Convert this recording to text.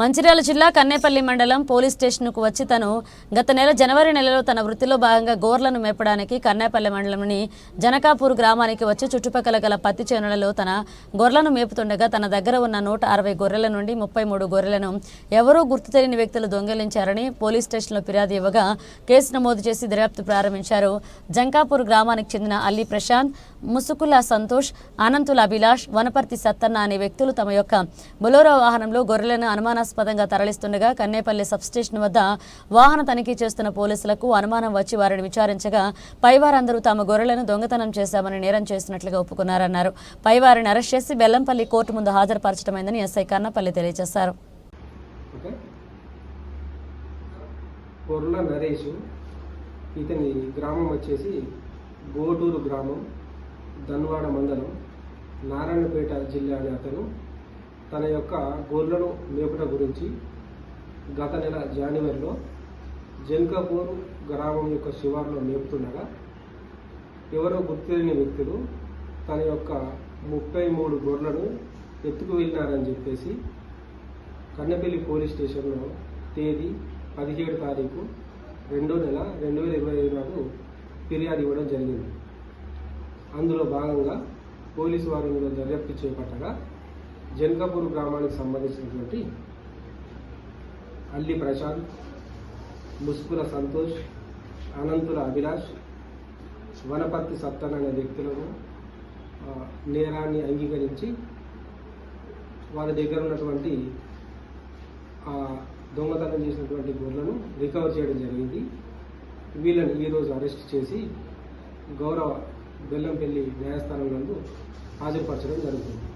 మంచిర్యాల జిల్లా కన్నేపల్లి మండలం పోలీస్ స్టేషన్కు వచ్చి తను గత నెల జనవరి నెలలో తన వృత్తిలో భాగంగా గోర్లను మేపడానికి కన్నేపల్లి మండలంలోని జనకాపూర్ గ్రామానికి వచ్చి చుట్టుపక్కల గల పత్తి చేనులలో తన గొర్రెలను మేపుతుండగా తన దగ్గర ఉన్న నూట అరవై గొర్రెల నుండి ముప్పై మూడు గొర్రెలను ఎవరూ గుర్తు తెలియని వ్యక్తులు దొంగిలించారని పోలీస్ స్టేషన్లో ఫిర్యాదు ఇవ్వగా కేసు నమోదు చేసి దర్యాప్తు ప్రారంభించారు. జంకాపూర్ గ్రామానికి చెందిన అల్లి ప్రశాంత్ ముసుకుల సంతోష్ అనంతుల అభిలాష్ వనపర్తి సత్తన్న అనే వ్యక్తులు తమ యొక్క బొలోరో వాహనంలో గొర్రెలను అనుమానాస్పదంగా తరలిస్తుండగా కన్నేపల్లి సబ్స్టేషన్ వద్ద వాహన తనిఖీ చేస్తున్న పోలీసులకు అనుమానం వచ్చి వారిని విచారించగా పైవారందరూ తమ గొర్రెలను దొంగతనం చేశామని నేరం చేసినట్లుగా ఒప్పుకున్నారన్నారు. పైవారిని అరెస్ట్ చేసి బెల్లంపల్లి కోర్టు ముందు హాజరుపరచడమైందని ఎస్ఐ కన్నపల్లి తెలియజేశారు. నరేష్ ఇతని గ్రామం వచ్చేసి గోటూరు గ్రామం. ధన్వాడ మండలం నారాయణపేట జిల్లా అనే అతను. తన యొక్క గొర్రెలను మేపుట గురించి గత నెల జనవరిలో జంకాపూర్ గ్రామం యొక్క శివారులో మేపుతుండగా ఎవరో గుర్తులేని వ్యక్తులు తన యొక్క ముప్పై మూడు గొర్రెలను ఎత్తుకు వెళ్ళినారని చెప్పేసి కన్నపల్లి పోలీస్ స్టేషన్లో తేదీ పదిహేడు తారీఖు రెండో నెల రెండు వేల ఇరవై ఐదు నాడు ఫిర్యాదు ఇవ్వడం జరిగింది. అందులో భాగంగా పోలీసు వారి మీద దర్యాప్తు చేపట్టగా జనకాపూర్ గ్రామానికి సంబంధించినటువంటి అల్లి ప్రశాంత్ ముస్కుల సంతోష్ అనంతుల అభిలాష్ వనపర్తి సత్తన్ అనే వ్యక్తులను నేరాన్ని అంగీకరించి వారి దగ్గర ఉన్నటువంటి దొంగతనం చేసినటువంటి గొర్రెలను రికవర్ చేయడం జరిగింది. వీళ్ళని ఈరోజు అరెస్ట్ చేసి గౌరవ బెల్లంపల్లి న్యాయస్థానం నందు హాజరుపరచడం జరుగుతుంది.